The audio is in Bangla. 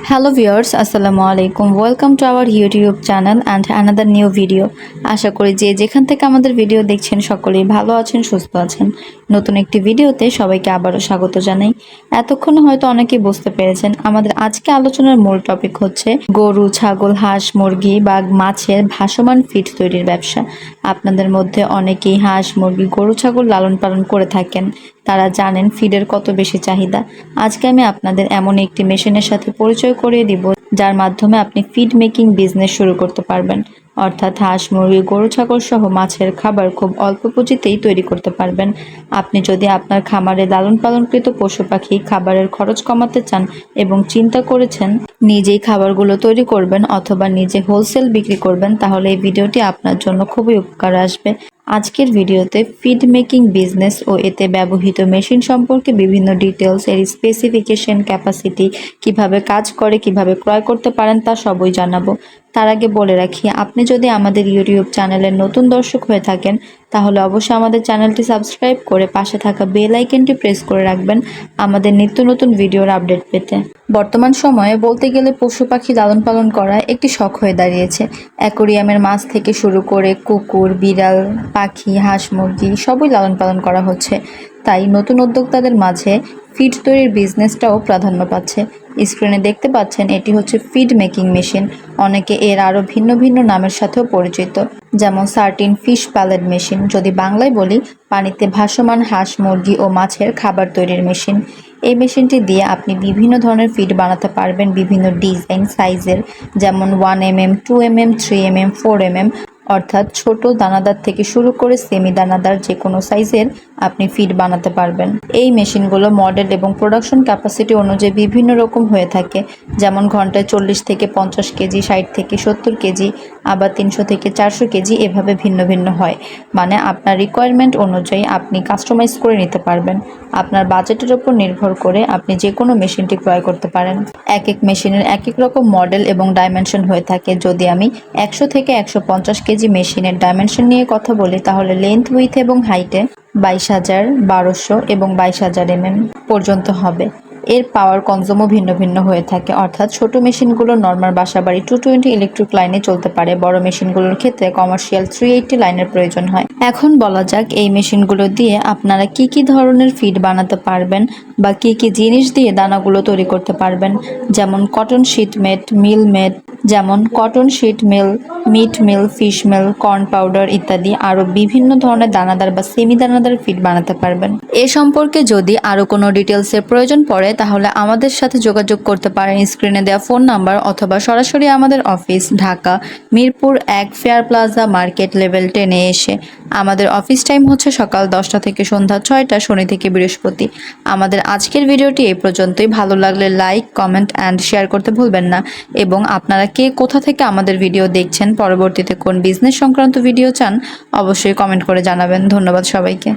Hello viewers, Assalamu alaikum. Welcome to our YouTube channel and another new video. আশা করি যে যেখান থেকে আমাদের ভিডিও দেখছেন সকলেই ভালো আছেন সুস্থ আছেন নতুন একটি ভিডিওতে সবাইকে আবারও স্বাগত জানাই এতক্ষণ হয়তো অনেকেই বুঝতে পেরেছেন আমাদের আজকে আলোচনার মূল টপিক হচ্ছে গরু ছাগল হাঁস মুরগি বা মাছের ভাসমান ফিড তৈরির ব্যবসা আপনাদের মধ্যে অনেকেই হাঁস মুরগি গরু ছাগল লালন পালন করে থাকেন তারা জানেন ফিডের কত বেশি চাহিদা। আজকে আমি আপনাদের এমন একটি মেশিনের সাথে পরিচয় করিয়ে দিব, যার মাধ্যমে আপনি ফিড মেকিং বিজনেস শুরু করতে পারবেন। অর্থাৎ হাঁস, মুরগি, গরু, ছাগল সহ মাছের খাবার খুব অল্প পুঁজিতেই তৈরি করতে পারবেন। আপনি যদি আপনার খামারে লালন পালনকৃত পশু পাখি খাবারের খরচ কমাতে চান এবং চিন্তা করেছেন নিজেই খাবারগুলো তৈরি করবেন অথবা নিজে হোলসেল বিক্রি করবেন, তাহলে এই ভিডিওটি আপনার জন্য খুবই উপকার আসবে। আজকের ভিডিওতে ফিড মেকিং বিজনেস ও এতে ব্যবহৃত মেশিন সম্পর্কে বিভিন্ন ডিটেলস এর স্পেসিফিকেশন ক্যাপাসিটি কীভাবে কাজ করে, কীভাবে ক্রয় করতে পারেন তা সবই জানাব। তার আগে বলে রাখি, আপনি যদি আমাদের ইউটিউব চ্যানেলের নতুন দর্শক হয়ে থাকেন তাহলে অবশ্যই আমাদের চ্যানেলটি সাবস্ক্রাইব করে পাশে থাকা বেল আইকনটি প্রেস করে রাখবেন আমাদের নিত্য নতুন ভিডিওর আপডেট পেতে। বর্তমান সময়ে বলতে গেলে পশু পাখি লালন পালন করা একটি শখ হয়ে দাঁড়িয়েছে। অ্যাকোরিয়ামের মাছ থেকে শুরু করে কুকুর, বিড়াল, পাখি, হাঁস, মুরগি সবই লালন পালন করা হচ্ছে। তাই নতুন উদ্যোক্তাদের মাঝে ফিড তৈরির বিজনেসটাও প্রাধান্য পাচ্ছে। স্ক্রিনে দেখতে পাচ্ছেন, এটি হচ্ছে ফিড মেকিং মেশিন অনেকে এর আরও ভিন্ন ভিন্ন নামের সাথেও পরিচিত, যেমন সার্টিন ফিশ প্যালেট মেশিন যদি বাংলায় বলি, পানিতে ভাসমান হাঁস, মুরগি ও মাছের খাবার তৈরির মেশিন এই মেশিনটি দিয়ে আপনি বিভিন্ন ধরনের ফিড বানাতে পারবেন বিভিন্ন ডিজাইন সাইজের যেমন one M M two M M three M M four M M অর্থাৎ ছোট দানাদার থেকে শুরু করে সেমি দানাদার যে কোনো সাইজের আপনি ফিড বানাতে পারবেন। এই মেশিনগুলো মডেল এবং প্রোডাকশন ক্যাপাসিটি অনুযায়ী বিভিন্ন রকম হয়ে থাকে। যেমন ঘন্টায় চল্লিশ থেকে পঞ্চাশ কেজি, ষাট থেকে সত্তর কেজি, আবার তিনশো থেকে চারশো কেজি এভাবে ভিন্ন ভিন্ন হয়। মানে আপনার রিকোয়ারমেন্ট অনুযায়ী আপনি কাস্টমাইজ করে নিতে পারবেন। আপনার বাজেটের ওপর নির্ভর করে আপনি যে কোনো মেশিনটি ক্রয় করতে পারেন। এক এক মেশিনের এক এক রকম মডেল এবং ডাইমেনশন হয়ে থাকে। যদি আমি একশো থেকে একশো পঞ্চাশ কেজি মেশিনের ডাইমেনশন নিয়ে কথা বলি, তাহলে লেন্থ উইথ এবং হাইটে বাইশ হাজার, বারোশো এবং বাইশ হাজার এমএম পর্যন্ত হবে। এর পাওয়ার কনজমও ভিন্ন ভিন্ন হয়ে থাকে। অর্থাৎ ছোট মেশিনগুলো নর্মাল বাসাবাড়ি টু টোয়েন্টি ইলেকট্রিক লাইনে চলতে পারে। বড় মেশিনগুলোর ক্ষেত্রে কমার্শিয়াল থ্রি এইটটি লাইনের প্রয়োজন হয়। এখন বলা যাক, এই মেশিনগুলো দিয়ে আপনারা কি কি ধরনের ফিড বানাতে পারবেন বা কি কি জিনিস দিয়ে দানাগুলো তৈরি করতে পারবেন। যেমন কটন শিট মেট মিল মেট যেমন cotton seed meal meat meal, fish meal, corn powder ইত্যাদি আরও বিভিন্ন ধরনের দানাদার বা সেমি দানাদার ফিড বানাতে পারবেন। এ সম্পর্কে যদি আরও কোনো ডিটেলসের প্রয়োজন পড়ে, তাহলে আমাদের সাথে যোগাযোগ করতে পারেন। স্ক্রিনে দেওয়া ফোন নাম্বার অথবা সরাসরি আমাদের অফিস, ঢাকা, মিরপুর এক ফেয়ার প্লাজা মার্কেট লেভেল টেনে এসে। আমাদের অফিস টাইম হচ্ছে সকাল দশটা থেকে সন্ধ্যা ছয়টা, শনি থেকে বৃহস্পতি। আমাদের আজকের ভিডিওটি এই পর্যন্তই। ভালো লাগলে লাইক, কমেন্ট, অ্যান্ড শেয়ার করতে ভুলবেন না। এবং আপনারা কে কোথা থেকে আমাদের ভিডিও দেখছেন পরবর্তীতে কোন বিজনেস সংক্রান্ত ভিডিও চান অবশ্যই কমেন্ট করে জানাবেন। ধন্যবাদ সবাইকে।